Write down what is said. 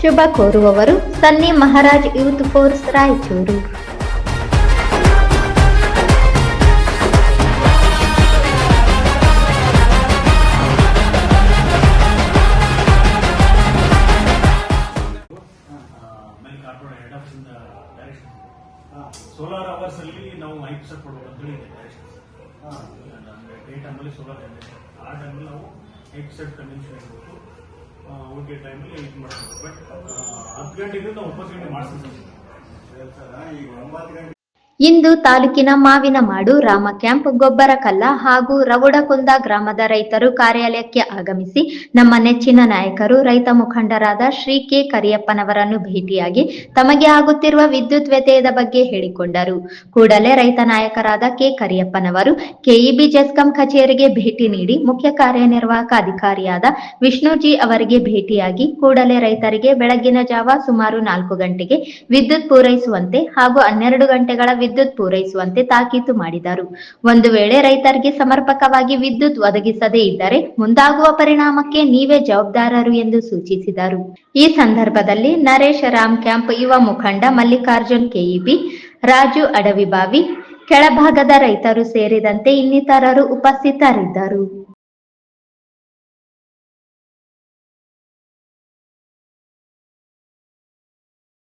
ಶುಭ ಕೋರುವವರು Sunny Maharaj youth force Raichur ಆಮೇಲೆ corporate head office ಇಂದ ಡೈರೆಕ್ಷನ್ ಸೋಲಾರ್ ಅವರ್ಸ್ ಅಲ್ಲಿ ನಾವು ಐದು ಪರ್ಸೆಂಟ್ ಕೊಡ್ಬೇಕು ಅಂತ ಹೇಳಿ ಡೈರೆಕ್ಷನ್ ಅಂದ್ರೆ ಡೇ ಟೈಮಲ್ಲಿ ಸೋಲಾರ್ ಜನರೇಷನ್ ಆ ಟೈಮಲ್ಲಿ ನಾವು ಐದು ಪರ್ಸೆಂಟ್ ಕನ್ವೆನ್ಷನ್ ಇರಬೇಕು ಉಳಿಕೆ ಟೈಮಲ್ಲಿ ಇದು ಮಾಡ್ತೀವಿ ಬಟ್ ಹತ್ತು ಈಗ ಒಂಬತ್ತು ಗಂಟೆ ಮಾಡಿಸ್ತೀವಿ ಇಂದು ತಾಲೂಕಿನ ಮಾವಿನಮಾಡು ರಾಮ ಕ್ಯಾಂಪ್ ಗೊಬ್ಬರಕಲ್ಲ ಹಾಗೂ ರವುಡಕುಂದ ಗ್ರಾಮದ ರೈತರು ಕಾರ್ಯಾಲಯಕ್ಕೆ ಆಗಮಿಸಿ ನಮ್ಮ ನೆಚ್ಚಿನ ನಾಯಕರು, ರೈತ ಮುಖಂಡರಾದ ಶ್ರೀ ಕೆ ಕರಿಯಪ್ಪನವರನ್ನು ಭೇಟಿಯಾಗಿ ತಮಗೆ ಆಗುತ್ತಿರುವ ವಿದ್ಯುತ್ ವ್ಯತ್ಯಯದ ಬಗ್ಗೆ ಹೇಳಿಕೊಂಡರು. ಕೂಡಲೇ ರೈತ ನಾಯಕರಾದ ಕೆ ಕರಿಯಪ್ಪನವರು ಕೆಇಬಿ ಜೆಸ್ಕಾಂ ಕಚೇರಿಗೆ ಭೇಟಿ ನೀಡಿ ಮುಖ್ಯ ಕಾರ್ಯನಿರ್ವಾಹಕ ಅಧಿಕಾರಿಯಾದ ವಿಷ್ಣುಜಿ ಅವರಿಗೆ ಭೇಟಿಯಾಗಿ ಕೂಡಲೇ ರೈತರಿಗೆ ಬೆಳಗಿನ ಜಾವ ಸುಮಾರು ನಾಲ್ಕು ಗಂಟೆಗೆ ವಿದ್ಯುತ್ ಪೂರೈಸುವಂತೆ ಹಾಗೂ ಹನ್ನೆರಡು ಗಂಟೆಗಳ ವಿದ್ಯುತ್ ಪೂರೈಸುವಂತೆ ತಾಕೀತು ಮಾಡಿದರು. ಒಂದು ವೇಳೆ ರೈತರಿಗೆ ಸಮರ್ಪಕವಾಗಿ ವಿದ್ಯುತ್ ಒದಗಿಸದೇ ಇದ್ದರೆ ಮುಂದಾಗುವ ಪರಿಣಾಮಕ್ಕೆ ನೀವೇ ಜವಾಬ್ದಾರರು ಎಂದು ಸೂಚಿಸಿದರು. ಈ ಸಂದರ್ಭದಲ್ಲಿ ನರೇಶ್ ರಾಮ್ ಕ್ಯಾಂಪ್ ಯುವ ಮುಖಂಡ ಮಲ್ಲಿಕಾರ್ಜುನ್ ಕೆಇಬಿ, ರಾಜು ಅಡವಿಬಾವಿ, ಕೆಳಭಾಗದ ರೈತರು ಸೇರಿದಂತೆ ಇನ್ನಿತರರು ಉಪಸ್ಥಿತರಿದ್ದರು.